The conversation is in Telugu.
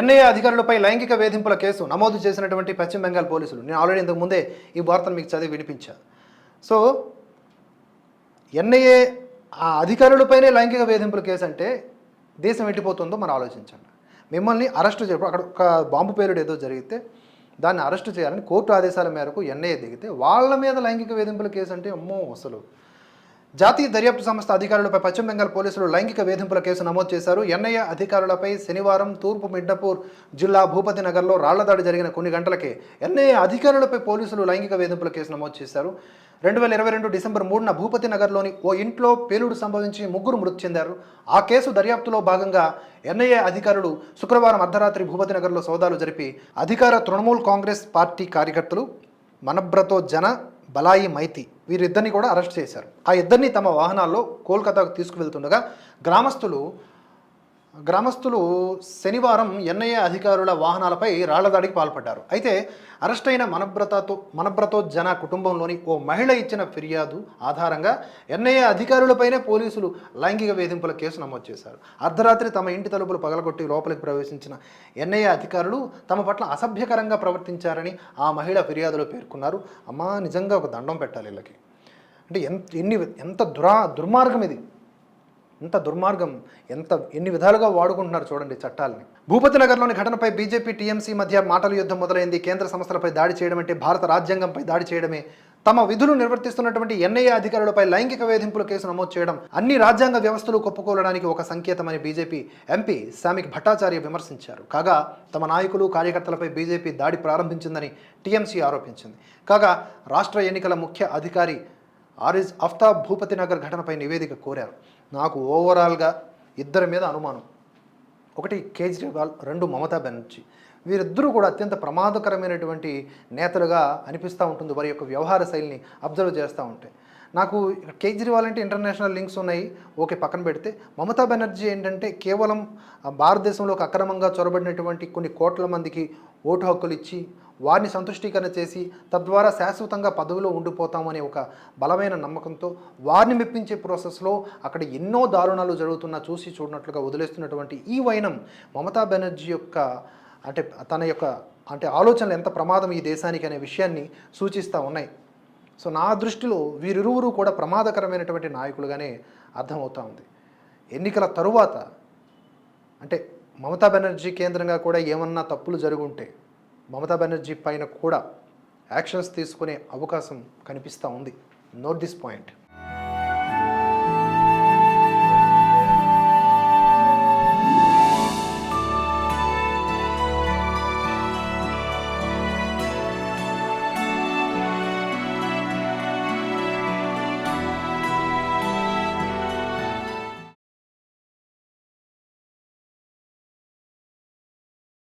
ఎన్ఐఏ అధికారులపై లైంగిక వేధింపుల కేసు నమోదు చేసినటువంటి పశ్చిమ బెంగాల్ పోలీసులు. నేను ఆల్రెడీ ఇంతకు ముందే ఈ వార్తను మీకు చదివి వినిపించా. సో ఎన్ఐఏ ఆ అధికారులపైనే లైంగిక వేధింపుల కేసు అంటే దేశం ఎట్టిపోతుందో మనం ఆలోచించండి. మిమ్మల్ని అరెస్ట్ చేయడం అక్కడ ఒక బాంబు పేలుడు ఏదో జరిగితే దాన్ని అరెస్టు చేయాలని కోర్టు ఆదేశాల మేరకు ఎన్ఐఏ దిగితే వాళ్ళ మీద లైంగిక వేధింపుల కేసు అంటే అమ్మో అసలు జాతీయ దర్యాప్తు సంస్థ అధికారులపై పశ్చిమ బెంగాల్ పోలీసులు లైంగిక వేధింపుల కేసు నమోదు చేశారు. ఎన్ఐఏ అధికారులపై శనివారం తూర్పు మిడ్నపూర్ జిల్లా భూపతి నగర్లో రాళ్ళదాడి జరిగిన కొన్ని గంటలకే ఎన్ఐఏ అధికారులపై పోలీసులు లైంగిక వేధింపుల కేసు నమోదు చేశారు. రెండు వేల ఇరవై రెండు డిసెంబర్ మూడున భూపతి నగర్లోని ఓ ఇంట్లో పేలుడు సంభవించి ముగ్గురు మృతి చెందారు. ఆ కేసు దర్యాప్తులో భాగంగా ఎన్ఐఏ అధికారులు శుక్రవారం అర్ధరాత్రి భూపతి నగర్లో సోదాలు జరిపి అధికార తృణమూల్ కాంగ్రెస్ పార్టీ కార్యకర్తలు మనబ్రతో జన బలాయి మైతి వీరిద్దరిని కూడా అరెస్ట్ చేశారు. ఆ ఇద్దరిని తమ వాహనాల్లో కోల్కతాకు తీసుకువెళ్తుండగా గ్రామస్తులు గ్రామస్తులు శనివారం ఎన్ఐఏ అధికారుల వాహనాలపై రాళ్ళదాడికి పాల్పడ్డారు. అయితే అరెస్ట్ అయిన మనబ్రతతో మనబ్రతో జన కుటుంబంలోని ఓ మహిళ ఇచ్చిన ఫిర్యాదు ఆధారంగా ఎన్ఐఏ అధికారులపైనే పోలీసులు లైంగిక వేధింపుల కేసు నమోదు చేశారు. అర్ధరాత్రి తమ ఇంటి తలుపులు పగలగొట్టి లోపలికి ప్రవేశించిన ఎన్ఐఏ అధికారులు తమ పట్ల అసభ్యకరంగా ప్రవర్తించారని ఆ మహిళ ఫిర్యాదులో పేర్కొన్నారు. అమ్మా నిజంగా ఒక దండం పెట్టాలి వీళ్ళకి అంటే ఎంత ఎన్ని ఎంత దురా దుర్మార్గం ఇది. ఎంత దుర్మార్గం ఎంత ఎన్ని విధాలుగా వాడుకుంటున్నారు చూడండి చట్టాలని. భూపతి నగర్లోని ఘటనపై బీజేపీ టీఎంసీ మధ్య మాటల యుద్ధం మొదలైంది. కేంద్ర సంస్థలపై దాడి చేయడం అంటే భారత రాజ్యాంగంపై దాడి చేయడమే. తమ విధులు నిర్వర్తిస్తున్నటువంటి ఎన్ఐఏ అధికారులపై లైంగిక వేధింపుల కేసు నమోదు చేయడం అన్ని రాజ్యాంగ వ్యవస్థలు కొప్పుకోవడానికి ఒక సంకేతమని బీజేపీ ఎంపీ శామిక్ భట్టాచార్య విమర్శించారు. కాగా తమ నాయకులు కార్యకర్తలపై బీజేపీ దాడి ప్రారంభించిందని టీఎంసీ ఆరోపించింది. కాగా రాష్ట్ర ఎన్నికల ముఖ్య అధికారి ఆరిజ్ అఫ్తాబ్ భూపతి నగర్ ఘటనపై నివేదిక కోరారు. నాకు ఓవరాల్గా ఇద్దరి మీద అనుమానం. ఒకటి కేజ్రీవాల్ రెండు మమతా బెనర్జీ. వీరిద్దరూ కూడా అత్యంత ప్రమాదకరమైనటువంటి నేతలుగా అనిపిస్తూ ఉంటుంది. వారి యొక్క వ్యవహార శైలిని అబ్జర్వ్ చేస్తూ ఉంటే. నాకు కేజ్రీవాల్ అంటే ఇంటర్నేషనల్ లింక్స్ ఉన్నాయి. ఓకే పక్కన పెడితే. మమతా బెనర్జీ ఏంటంటే కేవలం భారతదేశంలోకి అక్రమంగా చొరబడినటువంటి కొన్ని కోట్ల మందికి ఓటు హక్కులు ఇచ్చి వారిని సంతుష్టీకరణ చేసి తద్వారా శాశ్వతంగా పదవిలో ఉండిపోతామనే ఒక బలమైన నమ్మకంతో వారిని మెప్పించే ప్రాసెస్లో అక్కడ ఎన్నో దారుణాలు జరుగుతున్నా చూసి చూడనట్లుగా వదిలేస్తున్నటువంటి ఈ వైనం మమతా బెనర్జీ యొక్క అంటే తన యొక్క అంటే ఆలోచనలు ఎంత ప్రమాదం ఈ దేశానికి అనే విషయాన్ని సూచిస్తూ ఉన్నాయి. సో నా దృష్టిలో వీరిరువురు కూడా ప్రమాదకరమైనటువంటి నాయకులుగానే అర్థమవుతా ఉంది. ఎన్నికల తరువాత అంటే మమతా బెనర్జీ కేంద్రంగా కూడా ఏమన్నా తప్పులు జరుగుంటే మమతా బెనర్జీ పైన కూడా యాక్షన్స్ తీసుకునే అవకాశం కనిపిస్తూ ఉంది. Note this point